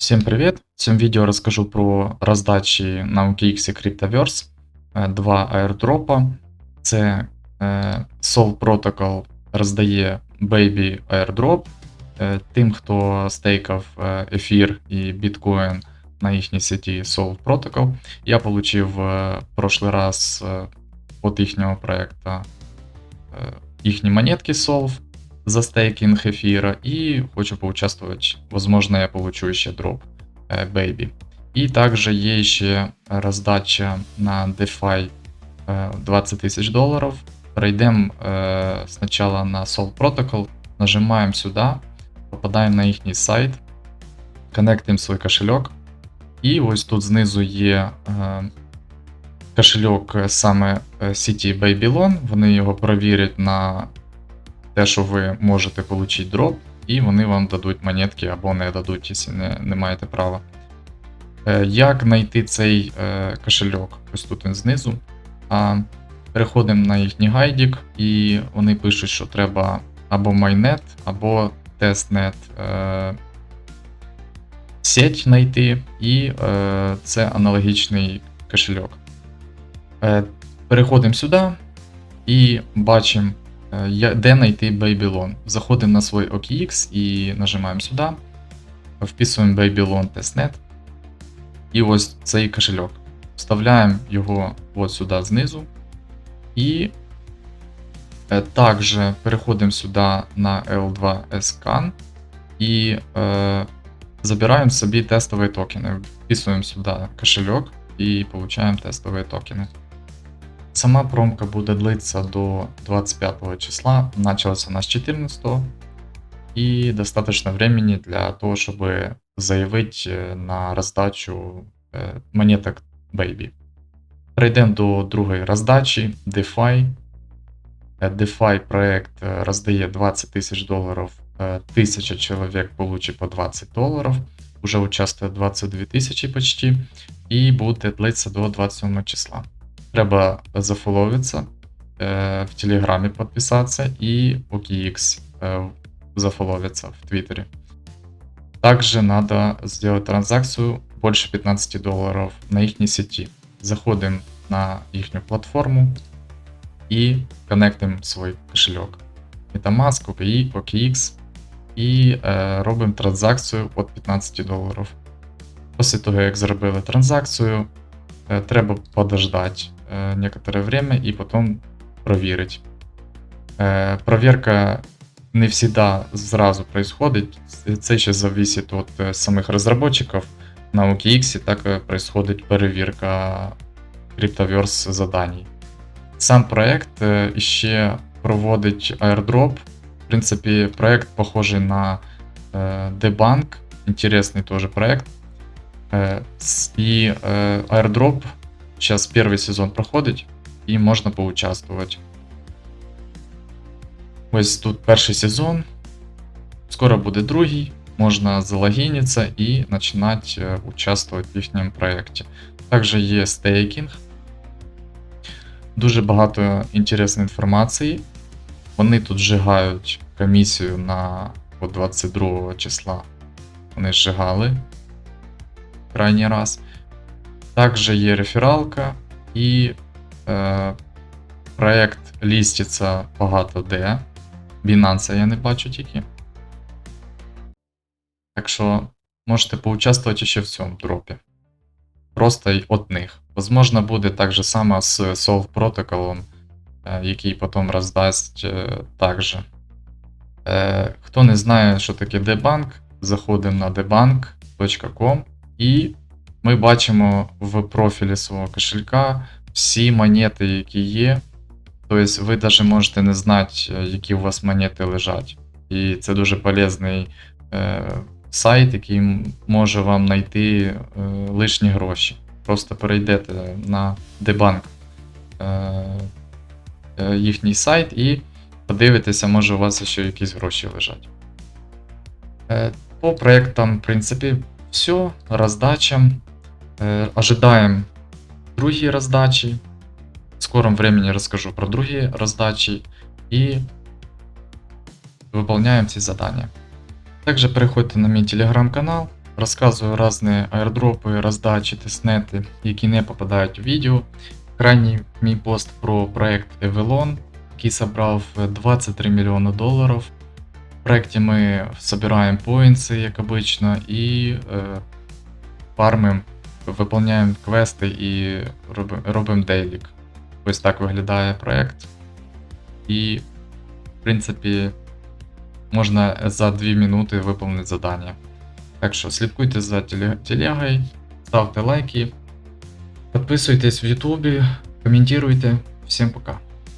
Всем привет! В цьому відео розкажу про роздачі на OKX і Cryptoverse. Е, Два аірдропа. Це е, Sol Protocol роздає Baby Airdrop е, тим, хто стейкав ефір і біткоін на їхній сеті Sol Protocol. Я отримав прошлий раз від їхнього проекту їхні монетки Solve за стейкинг эфира и хочу поучаствовать. Возможно, я получу еще дроп э, Baby. И также есть еще раздача на DeFi э, 20 тысяч долларов. Пройдем э, сначала на Sol Protocol, нажимаем сюда, попадаем на их сайт, коннектим свой кошелек. І ось тут знизу є е, кошельок е, саме е, сіті Babylon. Вони його провірять на те, що ви можете отримати дроп, і вони вам дадуть монетки або не дадуть, якщо не, не маєте права. Е, Як знайти цей е, кошельок? Ось тут він знизу. Переходимо на їхній гайдік, і вони пишуть, що треба або майнет, або тестнет е, сеть знайти, і це аналогічний кошельок. Переходимо сюди і бачимо де знайти Babylon. Заходимо на свой OKX і нажимаємо сюди. Вписуємо Babylon testnet. І ось цей кошельок. Вставляємо його от сюди знизу. І е, також переходимо сюди на L2 Scan і е, забираємо собі тестові токени. Вписуємо сюди кошельок і получаємо тестові токени. Сама промка буде длиться до 25 числа, началась она с 14 и достаточно времени для того, чтобы заявить е, на роздачу е, монеток Baby. Перейдемо до другої роздачі DeFi. Е, DeFi проект роздає 20 тисяч доларів, е, 1000 чоловік получить по 20 доларів. Уже участвує 22 тисячі почти, і буде длиться до 27 числа. Треба зафоловиться, э, в Телеграме подписаться и OKX э, зафоловиться в Твиттере. Также надо сделать транзакцию больше 15 долларов на их сети. Заходим на их платформу и коннектим свой кошелек. MetaMask, OKI, OKX і е, робимо транзакцію від 15 доларів. Після того, як зробили транзакцію, е, треба подождати э, некоторое время и потом проверить. Э, проверка не всегда сразу происходит. Це ще зависит от э, самих разработчиков. На OKX так э, происходит перевірка Cryptoverse заданий. Сам проект э, ще проводить airdrop. В принципі, проект похожий на э, Debunk. Интересный тоже проект. Э, с- и э, airdrop Сейчас перший сезон проходить, і можна поучаствувати. Ось тут перший сезон. Скоро буде другий. Можна залогінитися і починати е, участвувати в їхньому проєкті. Також є стейкінг. Дуже багато інтересної інформації. Вони тут зжигають комісію на 22 числа. Вони зжигали крайній раз. Также є рефералка і е, проект ліститься багато де. Binance я не бачу тільки. Так що можете поучаствувати ще в цьому дропі. Просто й от них. Возможно, буде так же само з Solve Protocol, е, який потім роздасть е, також. Е, хто не знає, що таке debunk, заходимо на debunk.com і ми бачимо в профілі свого кошелька всі монети, які є. Тобто ви навіть можете не знати, які у вас монети лежать. І це дуже полезний е, сайт, який може вам знайти е, лишні гроші. Просто перейдете на Debunk е, е, їхній сайт і подивитеся, може у вас ще якісь гроші лежать. Е, по проектам, в принципі, все. Роздача. Э, Ожидаем другие раздачи. В скором времени расскажу про другие раздачи. И выполняем все задания. Также переходите на мой телеграм-канал, розказую різні аірдропи, роздачі, тестнети, які не попадають у відео. Крайній мій пост про проект Evelon, який зібрав 23 мільйони доларів. В проєкті ми збираємо поінси, як обично, і е, фармимо, виконуємо квести і робимо робимо дейлік. Ось так виглядає проєкт. І, в принципі, можна за 2 минути виповнити завдання. Так що слідкуйте за телегою, ставте лайки, підписуйтесь в Ютубі, коментуйте. Всім пока.